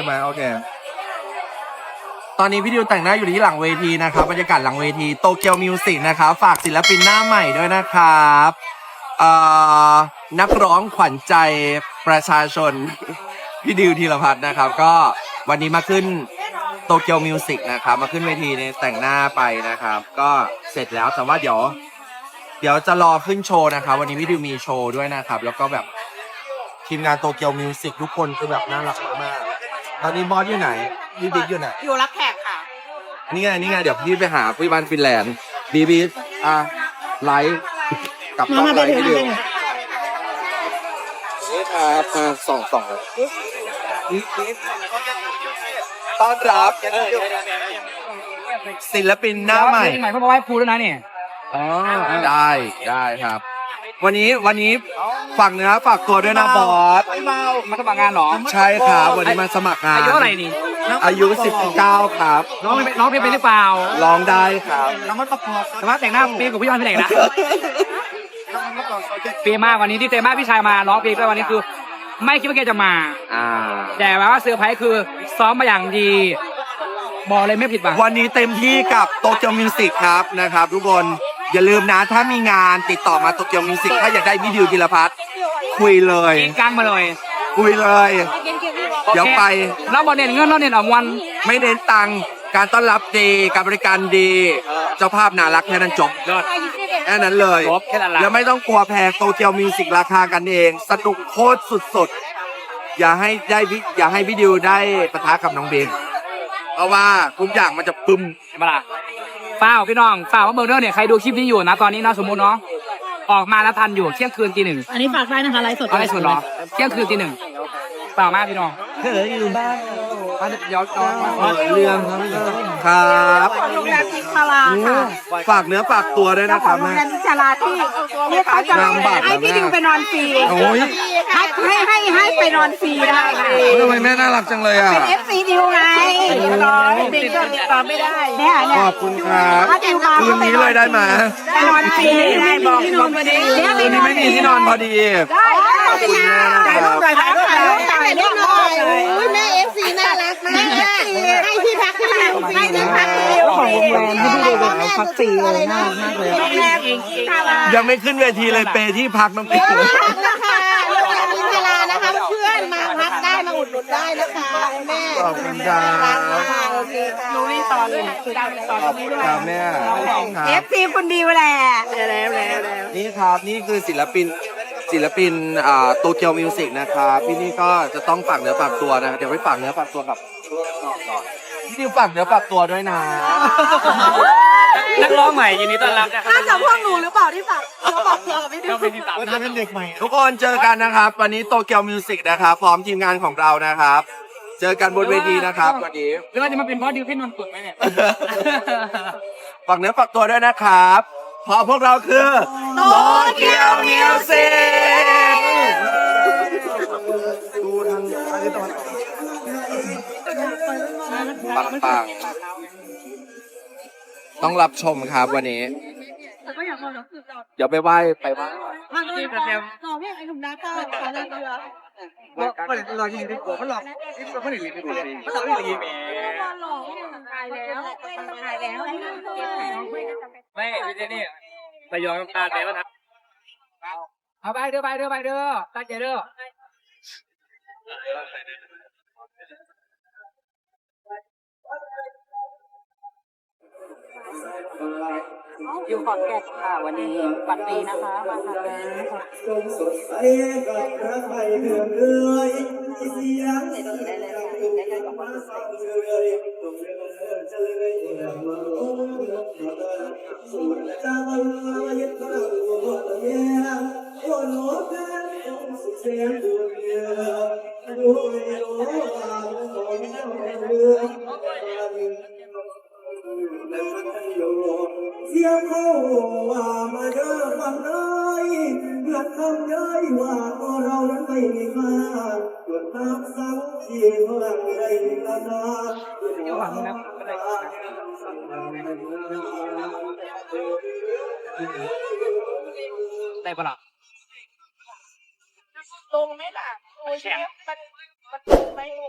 ช่ไหมโอเค ตอนนี้พี่ดิวแต่งหน้าอยู่ที่หลังเวทีนะครับบรรยากาศหลังเวทีโตเกียวมิวสิกนะครับฝากศิลปินหน้าใหม่ด้วยนะครับเอ่อนักร้องขวัญใจประชาชน พี่ดิวธีรพัฒน์นะครับ ก็วันนี้มาขึ้นโตเกียวมิวสิกนะครับ มาขึ้นเวทีในแต่งหน้าไปนะครับ ก็เสร็จแล้วแต่ว่าเดี๋ยว เดี๋ยวจะรอขึ้นโชว์นะครับ วันนี้พี่ดิวมีโชว์ด้วยนะครับ แล้วก็แบบทีมงานโตเกียวมิวสิกทุกคนคือแบบน่ารักมาก ตอนนี้บอสอยู่ไหนพี่บิ๊กอยู่ไหนอยู่รับแขกค่ะ นี่ไงนี่ไงเดี๋ยวพี่ไปหาพี่บ้านฟินแลนด์บีบีอะไลฟ์กับน้องไลฟ์ให้ดูนี่ครับมาส่องส่องเลยนี่นี่ต้อนรับศิลปินหน้าใหม่ใหม่เพราะว่าไหว้ครูแล้วนะเนี่ยอ๋อได้ได้ครับ วันนี้วันนี้ฝากเนื้อฝากตัวด้วยนะบอสมาสมัครงานเหรอใช่ครับวันนี้มาสมัครงานอายุเท่าไหร่นี่อายุ 19 ครับน้องไม่เป็นน้องเป็นหรือเปล่าร้องได้ครับน้องมันประกอบแต่ว่าแต่งหน้าปีกับพี่ยอนพี่แต่งนะปีมากวันนี้ที่เตมากพี่ชายมาร้องเพลงด้วยวันนี้คือ ไม่คิดว่าแกจะมาอ่าแต่ว่าเซอร์ไพรส์คือซ้อมมาอย่างดีบอกเลยไม่ผิดหวังวันนี้เต็มที่กับโตเกียวมิวสิกครับนะครับ ทุกคน อย่าลืมนะ ถ้ามีงานติดต่อมาโตเกียวมิวสิกถ้าอยากได้พี่ดิวธีรพัฒน์คุยเลย กินกลางมาเลยคุยเลย เดี๋ยวไป เราบอกเน้นเงินเราเน้นเอาวัน ไม่เน้นตังค์การต้อนรับดี การบริการดี เจ้าภาพน่ารักแค่นั้นจบยอด แค่นั้นเลยครบแค่นั้นละ แล้วไม่ต้องกลัวแพงโตเกียวมิวสิกราคากันเอง สนุกโคตรสุดๆ อย่าให้ได้พี่อย่าให้พี่ดิวได้ปะทะกับน้องเบนเพราะว่าทุกอย่างมันจะปึ้มเห็นปะล่ะ เปล่าพี่น้องเปล่าว่าเบอร์เดอร์เนี่ยใครดูคลิปนี้อยู่นะตอนนี้เนาะสมมุติเนาะออกมาแล้วทันอยู่เที่ยงคืนตีหนึ่งอันนี้ฝากได้นะคะไลฟ์สดอะไรส่วนเหรอเที่ยงคืนตีหนึ่งเปล่ามากพี่น้อง เธออยู่บ้านมาเดี๋ยวเอามาเรื่องครับโร งแรมทิชาลาค่ะ ฝากเนื้อฝากตัวด้วยนะคขอรับงโรงแม่แรมทิชาลาที่ที่เขาจะนางบัตรให้พี่ดิวไปนอนฟรีโอ้ย ให้ให้ให้ให้ไปนอนฟรีได้ค่ะทำไมแม่น่ารักจังเลยอะเป็นเอฟซีดิวไงร้อยเด็กก็ติดต่อไม่ได้เนี่ยเนี่ขยอบคุณครับถ้าดิวมาคืนนี้เลยได้ไหมไปนอนฟรีได้บอกที่นอนพอดีคืนนี้ไม่มีที่นอนพอดี ได้ขอบคุณนะถ่ายรูปหน่อยถ่ายรูปถ่ายรูปถ่ายรูปหน่อย อุ้ยแม่เอฟซีน่ารักมากให้ที่พักที่ดิวฟรี ให้ที่พักที่ดิวฟรีให้ที่ดิว พักฟรีเลยน่ารักมากเลยยังไม่ขึ้นเวทีเลยเปที่พักน้องปิ๊กเลยนะคะโรงแรมอินทรานะคะเพื่อนมาพักได้มาอุดหนุนได้นะคะแม่ขอบคุณครับโอเคค่ะรู้นี่ตอนเลยคือดาวตอนขอบคุณครับแม่เอฟซีคุณดิวแหละแล้วแล้วแล้วนี่ครับนี่คือศิลปินศิลปินอ่าโตเกียวมิวสิกนะครับพี่นี่ก็จะต้องฝากเนื้อฝากตัวนะเดี๋ยวไปฝากเนื้อฝากตัวกับพี่นพี่ดิวฝากเนื้อฝากตัวด้วยนะ นักร้องใหม่ยินดีต้อนรับนะครับน่าจะพวกหนูหรือเปล่าที่ฝากเขาบอกเธอพี่ดิวก็เป็นที่สามนะทุกคนเจอกันนะครับ วันนี้โตเกียวมิวสิกนะครับพร้อมทีมงานของเรานะครับ เจอกันบนเวทีนะครับวันนี้หรือว่าจะมาเป็นเพราะดิวพี่นนท์ตุ่นไหมเนี่ยฝากเนื้อฝากตัวด้วยนะครับเพราะพวกเราคือโตเกียวมิวสิกดูทางอันนี้ตะวันออกปังๆ ต้องรับชมครับวันนี้ก็อยากบอกเราคือเราเดี๋ยวไปไหว้ไปไหว้มาด้วยเราเพียงไอ้หนุ่มนาเก้าขาเรือก็เลยรอยิงดีกว่าเพราะหลอกที่เราไม่ได้รีบเลยเพราะเราไม่ได้รีบหลอกตายแล้วตายแล้วไม่พี่เจนี่ไปยอมน้ำตาลไปแล้วนะเอาไปเด้อไปเด้อไปเด้อตั้งใจเด้อ อยู่ขอนแก่นค่ะวันนี้วันปีนะคะมาค่ะจงสดใสกับพระไทยเรื่อยเรื่อยเสียงได้เลยได้เลยมาสั่งเรื่อยตรงเรื่อยจะเลยมาโอ้สุดจะวันยึดพระตัวเยียโอ้โหแท้สุดเสียงตัวเดียดูโอ้ลาของเจ้าเรือเสีย งเขาว่ามาเด้อฟังได้เดือดคำย้ายว่าตัวเรานั้นไม่มีค่าตรวจน้ำซ้ำที่พลังในกานาเดี๋ยวหวังนะได้ปะล่ะตรงไหมล่ะโอ้ยมันมันไม่โอ้